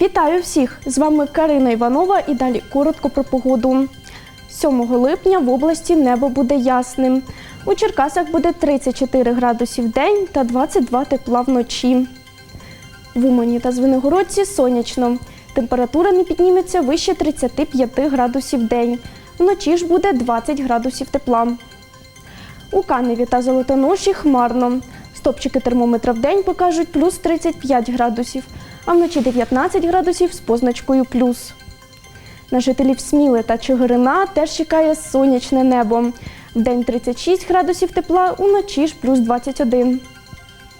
Вітаю всіх! З вами Карина Іванова і далі коротко про погоду. 7 липня в області небо буде ясним. У Черкасах буде 34 градусів в день та 22 тепла вночі. В Умані та Звенигородці сонячно. Температура не підніметься вище 35 градусів в день. Вночі ж буде 20 градусів тепла. У Каневі та Золотоноші хмарно. Стопчики термометра в день покажуть плюс 35 градусів, а вночі 19 градусів з позначкою плюс. На жителів Сміли та Чигирина теж чекає сонячне небо. В день 36 градусів тепла, уночі ж плюс 21.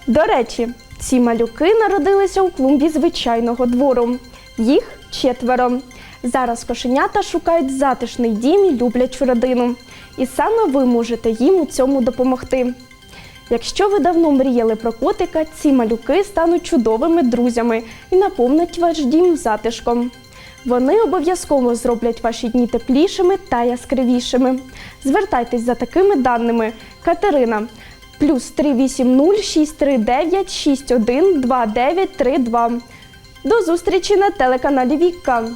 До речі, ці малюки народилися у клумбі звичайного двору. Їх четверо. Зараз кошенята шукають затишний дім і люблячу родину. І саме ви можете їм у цьому допомогти. Якщо ви давно мріяли про котика, ці малюки стануть чудовими друзями і наповнять ваш дім затишком. Вони обов'язково зроблять ваші дні теплішими та яскравішими. Звертайтесь за такими даними. Катерина плюс 380 639 61 2932. До зустрічі на телеканалі Вікка.